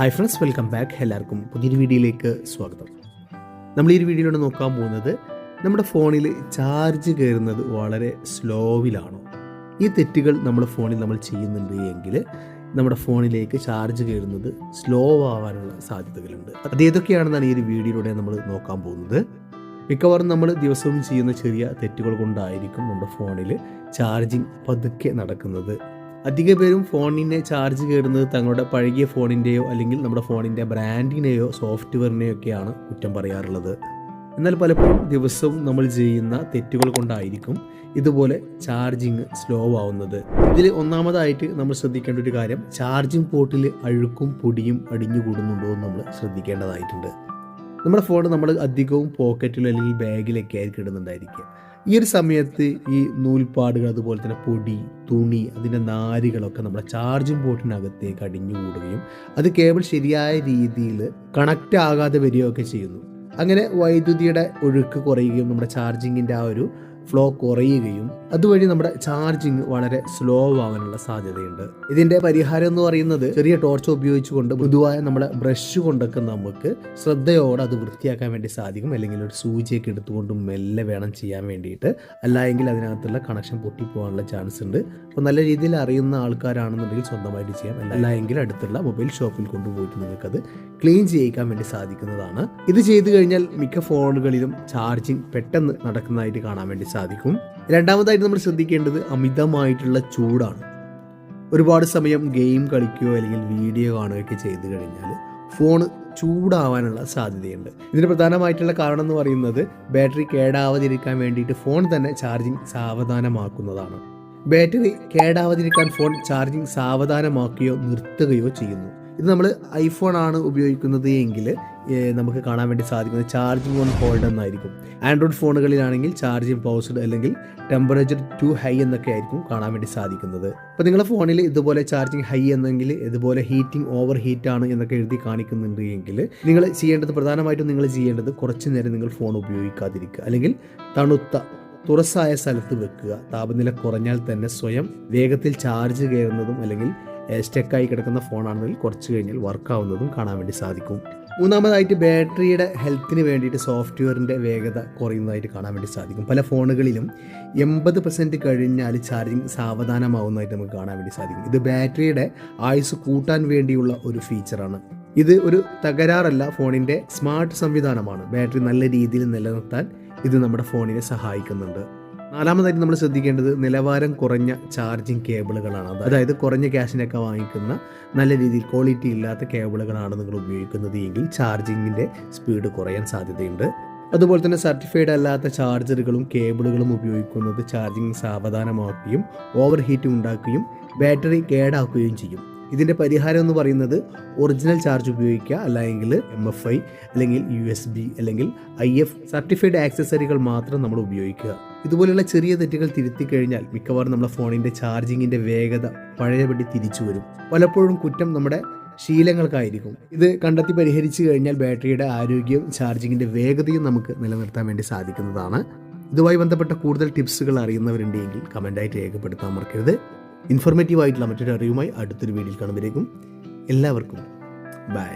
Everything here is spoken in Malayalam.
ഹായ് ഫ്രണ്ട്സ് വെൽക്കം ബാക്ക് എല്ലാവർക്കും പുതിയൊരു വീഡിയോയിലേക്ക് സ്വാഗതം. നമ്മൾ ഈ ഒരു വീഡിയോയിലൂടെ നോക്കാൻ പോകുന്നത് നമ്മുടെ ഫോണിൽ ചാർജ് കയറുന്നത് വളരെ സ്ലോവിലാണോ ഈ തെറ്റുകൾ നമ്മുടെ ഫോണിൽ നമ്മൾ ചെയ്യുന്നുണ്ട് എങ്കിൽ നമ്മുടെ ഫോണിലേക്ക് ചാർജ് കയറുന്നത് സ്ലോ ആവാനുള്ള സാധ്യതകളുണ്ട്. അത് ഏതൊക്കെയാണെന്നാണ് ഈ ഒരു വീഡിയോയിലൂടെ നമ്മൾ നോക്കാൻ പോകുന്നത്. മിക്കവാറും നമ്മൾ ദിവസവും ചെയ്യുന്ന ചെറിയ തെറ്റുകൾ കൊണ്ടായിരിക്കും നമ്മുടെ ഫോണിൽ ചാർജിങ് പതുക്കെ നടക്കുന്നത് അധിക പേരും ഫോണിനെ ചാർജ് കയറുന്നത് തങ്ങളുടെ പഴകിയ ഫോണിന്റെയോ അല്ലെങ്കിൽ നമ്മുടെ ഫോണിന്റെ ബ്രാൻഡിനെയോ സോഫ്റ്റ്വെയറിനെയോ ഒക്കെയാണ് കുറ്റം പറയാറുള്ളത്. എന്നാൽ പലപ്പോഴും ദിവസവും നമ്മൾ ചെയ്യുന്ന തെറ്റുകൾ കൊണ്ടായിരിക്കും ഇതുപോലെ ചാർജിങ് സ്ലോ ആവുന്നത്. ഇതിൽ ഒന്നാമതായിട്ട് നമ്മൾ ശ്രദ്ധിക്കേണ്ട ഒരു കാര്യം ചാർജിങ് പോർട്ടിൽ അഴുക്കും പൊടിയും അടിഞ്ഞുകൂടുന്നുണ്ടോ എന്ന് നമ്മൾ ശ്രദ്ധിക്കേണ്ടതായിട്ടുണ്ട്. നമ്മുടെ ഫോൺ നമ്മൾ അധികവും പോക്കറ്റിലോ അല്ലെങ്കിൽ ബാഗിലൊക്കെ ആയിരിക്കും ഇടുന്നുണ്ടായിരിക്കുക. ഈ ഒരു സമയത്ത് ഈ നൂൽപ്പാടുകൾ അതുപോലെ തന്നെ പൊടി തുണി അതിന്റെ നാരുകളൊക്കെ നമ്മുടെ ചാർജിങ് പോർട്ടിനകത്തേക്ക് അടിഞ്ഞു കൂടുകയും അത് കേബിൾ ശരിയായ രീതിയിൽ കണക്റ്റ് ആകാതെ വരികയൊക്കെ ചെയ്യുന്നു. അങ്ങനെ വൈദ്യുതിയുടെ ഒഴുക്ക് കുറയുകയും നമ്മുടെ ചാർജിങ്ങിന്റെ ആ ഒരു ഫ്ലോ കുറയുകയും അതുവഴി നമ്മുടെ ചാർജിങ് വളരെ സ്ലോ ആവാനുള്ള സാധ്യതയുണ്ട്. ഇതിന്റെ പരിഹാരം എന്ന് പറയുന്നത് ചെറിയ ടോർച്ച് ഉപയോഗിച്ചുകൊണ്ട് മൃദുവായ നമ്മുടെ ബ്രഷ് കൊണ്ടൊക്കെ നമുക്ക് ശ്രദ്ധയോടെ അത് വൃത്തിയാക്കാൻ വേണ്ടി സാധിക്കും. അല്ലെങ്കിൽ ഒരു സൂചിയൊക്കെ എടുത്തുകൊണ്ട് മെല്ലെ വേണം ചെയ്യാൻ വേണ്ടിയിട്ട്. അല്ല എങ്കിൽ അതിനകത്തുള്ള കണക്ഷൻ പൊട്ടിപ്പോകാനുള്ള ചാൻസ് ഉണ്ട്. അപ്പോൾ നല്ല രീതിയിൽ അറിയുന്ന ആൾക്കാരാണെന്നുണ്ടെങ്കിൽ സ്വന്തമായിട്ട് ചെയ്യാം. അല്ല എങ്കിൽ അടുത്തുള്ള മൊബൈൽ ഷോപ്പിൽ കൊണ്ടുപോയിട്ട് നിങ്ങൾക്കത് ക്ലീൻ ചെയ്യിക്കാൻ വേണ്ടി സാധിക്കുന്നതാണ്. ഇത് ചെയ്തു കഴിഞ്ഞാൽ മിക്ക ഫോണുകളിലും ചാർജിങ് പെട്ടെന്ന് നടക്കുന്നതായിട്ട് കാണാൻ വേണ്ടി സാധിക്കും. രണ്ടാമതായിട്ട് നമ്മൾ ശ്രദ്ധിക്കേണ്ടത് അമിതമായിട്ടുള്ള ചൂടാണ്. ഒരുപാട് സമയം ഗെയിം കളിക്കുകയോ അല്ലെങ്കിൽ വീഡിയോ കാണുകയൊക്കെ ചെയ്തു കഴിഞ്ഞാൽ ഫോൺ ചൂടാവാനുള്ള സാധ്യതയുണ്ട്. ഇതിന് പ്രധാനമായിട്ടുള്ള കാരണം എന്ന് പറയുന്നത് ബാറ്ററി കേടാവാതിരിക്കാൻ വേണ്ടിയിട്ട് ഫോൺ തന്നെ ചാർജിങ് സാവധാനമാക്കുന്നതാണ്. ബാറ്ററി കേടാവാതിരിക്കാൻ ഫോൺ ചാർജിങ് സാവധാനമാക്കുകയോ നിർത്തുകയോ ചെയ്യുന്നു. ഇത് നമ്മൾ ഐഫോൺ ആണ് ഉപയോഗിക്കുന്നത് എങ്കിൽ നമുക്ക് കാണാൻ വേണ്ടി സാധിക്കുന്നത് ചാർജിങ് ഓൺ ഹോൾഡ് എന്നായിരിക്കും. ആൻഡ്രോയിഡ് ഫോണുകളിലാണെങ്കിൽ ചാർജിങ് പൗസ്ഡ് അല്ലെങ്കിൽ ടെമ്പറേച്ചർ ടു ഹൈ എന്നൊക്കെ ആയിരിക്കും കാണാൻ വേണ്ടി സാധിക്കുന്നത്. അപ്പോൾ നിങ്ങളുടെ ഫോണിൽ ഇതുപോലെ ചാർജിങ് ഹൈ എന്നെങ്കിൽ ഇതുപോലെ ഹീറ്റിംഗ് ഓവർ ഹീറ്റ് ആണ് എന്നൊക്കെ എഴുതി കാണിക്കുന്നുണ്ട് എങ്കിൽ നിങ്ങൾ ചെയ്യേണ്ടത് പ്രധാനമായിട്ടും നിങ്ങൾ ചെയ്യേണ്ടത് കുറച്ച് നേരം നിങ്ങൾ ഫോൺ ഉപയോഗിക്കാതിരിക്കുക. അല്ലെങ്കിൽ തണുത്ത തുറസായ സ്ഥലത്ത് വെക്കുക. താപനില കുറഞ്ഞാൽ തന്നെ സ്വയം വേഗത്തിൽ ചാർജ് കയറുന്നതും അല്ലെങ്കിൽ സ്റ്റക്കായി കിടക്കുന്ന ഫോണാണെങ്കിൽ കുറച്ച് കഴിഞ്ഞാൽ വർക്കാവുന്നതും കാണാൻ വേണ്ടി സാധിക്കും. മൂന്നാമതായിട്ട് ബാറ്ററിയുടെ ഹെൽത്തിന് വേണ്ടിയിട്ട് സോഫ്റ്റ്വെയറിന്റെ വേഗത കുറയുന്നതായിട്ട് കാണാൻ വേണ്ടി സാധിക്കും. പല ഫോണുകളിലും എൺപത് പെർസെന്റ് കഴിഞ്ഞാൽ ചാർജിങ് സാവധാനമാവുന്നതായിട്ട് നമുക്ക് കാണാൻ വേണ്ടി സാധിക്കും. ഇത് ബാറ്ററിയുടെ ആയുസ് കൂട്ടാൻ വേണ്ടിയുള്ള ഒരു ഫീച്ചറാണ് ഇത് ഒരു തകരാറല്ല ഫോണിന്റെ സ്മാർട്ട് സംവിധാനമാണ്. ബാറ്ററി നല്ല രീതിയിൽ നിലനിർത്താൻ ഇത് നമ്മുടെ ഫോണിനെ സഹായിക്കുന്നുണ്ട്. നാലാമതായിട്ട് നമ്മൾ ശ്രദ്ധിക്കേണ്ടത് നിലവാരം കുറഞ്ഞ ചാർജിങ് കേബിളുകളാണ്. അതായത് കുറഞ്ഞ ക്യാഷിനൊക്കെ വാങ്ങിക്കുന്ന നല്ല രീതിയിൽ ക്വാളിറ്റി ഇല്ലാത്ത കേബിളുകളാണ് നിങ്ങൾ ഉപയോഗിക്കുന്നത് എങ്കിൽ ചാർജിങ്ങിന്റെ സ്പീഡ് കുറയാൻ സാധ്യതയുണ്ട്. അതുപോലെ തന്നെ സർട്ടിഫൈഡ് അല്ലാത്ത ചാർജറുകളും കേബിളുകളും ഉപയോഗിക്കുന്നത് ചാർജിങ് സാവധാനമാക്കുകയും ഓവർ ഹീറ്റ് ഉണ്ടാക്കുകയും ബാറ്ററി കേടാക്കുകയും ചെയ്യും. ഇതിന്റെ പരിഹാരം എന്ന് പറയുന്നത് ഒറിജിനൽ ചാർജ് ഉപയോഗിക്കുക അല്ലെങ്കിൽ എം എഫ് ഐ അല്ലെങ്കിൽ യു എസ് ബി അല്ലെങ്കിൽ ഐ എഫ് സർട്ടിഫൈഡ് ആക്സസറികൾ മാത്രം നമ്മൾ ഉപയോഗിക്കുക. ഇതുപോലെയുള്ള ചെറിയ തെറ്റുകൾ തിരുത്തി കഴിഞ്ഞാൽ മിക്കവാറും നമ്മുടെ ഫോണിന്റെ ചാർജിങ്ങിന്റെ വേഗത പഴയപടി തിരിച്ചു വരും. പലപ്പോഴും കുറ്റം നമ്മുടെ ശീലങ്ങൾക്കായിരിക്കും. ഇത് കണ്ടെത്തി പരിഹരിച്ചു കഴിഞ്ഞാൽ ബാറ്ററിയുടെ ആരോഗ്യവും ചാർജിങ്ങിന്റെ വേഗതയും നമുക്ക് നിലനിർത്താൻ വേണ്ടി സാധിക്കുന്നതാണ്. ഇതുമായി ബന്ധപ്പെട്ട കൂടുതൽ ടിപ്സുകൾ അറിയുന്നവരുണ്ടെങ്കിൽ കമന്റായിട്ട് രേഖപ്പെടുത്താൻ മറക്കരുത്. ഇൻഫോർമേറ്റീവ് ആയിട്ടുള്ള മറ്റൊരു അറിവുമായി അടുത്തൊരു വീഡിയോയിൽ കാണുമ്പോഴേക്കും എല്ലാവർക്കും ബൈ